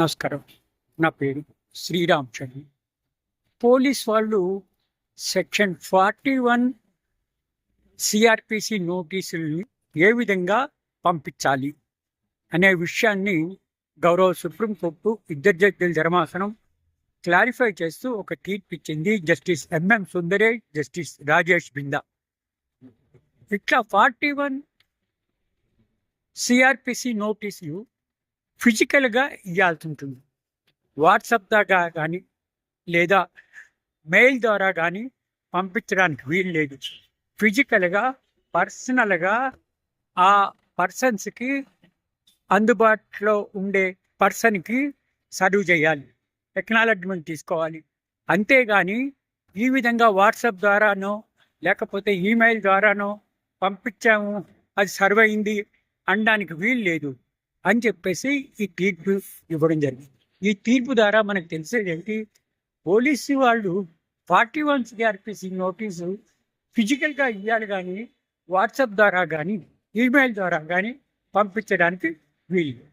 నమస్కారం. నా పేరు శ్రీరామ్ చంద్ర పోలీస్ వాళ్ళు సెక్షన్ ఫార్టీ వన్ సిఆర్పిసి నోటీసుల్ని ఏ విధంగా పంపించాలి అనే విషయాన్ని గౌరవ సుప్రీంకోర్టు ఇద్దరు జడ్జిల ధర్మాసనం క్లారిఫై చేస్తూ ఒక తీర్పు ఇచ్చింది justice MM సుందరే justice Rajesh Bindal. ఇట్లా ఫార్టీ వన్ సిఆర్పిసి నోటీసులు ఫిజికల్గా ఇవ్వాల్సి ఉంటుంది వాట్సాప్ ద్వారా కానీ లేదా మెయిల్ ద్వారా కానీ పంపించడానికి వీలు లేదు. ఫిజికల్గా పర్సనల్గా ఆ పర్సన్స్కి అందుబాటులో ఉండే పర్సన్కి సర్వ్ చేయాలి. టెక్నాలజీమెంట్ తీసుకోవాలి. అంతేగాని ఈ విధంగా వాట్సాప్ ద్వారానో లేకపోతే ఈమెయిల్ ద్వారానో పంపించాము అది సర్వ్ అయింది అనడానికి వీలు లేదు. అని చెప్పేసి ఈ తీర్పు ఇవ్వడం జరిగింది. ఈ తీర్పు ద్వారా మనకు తెలిసేది ఏంటి? పోలీసు వాళ్ళు ఫార్టీ వన్ సిఆర్పిసి నోటీసు ఫిజికల్గా ఇవ్వాలి కానీ వాట్సాప్ ద్వారా కానీ ఈమెయిల్ ద్వారా కానీ పంపించడానికి వీలు.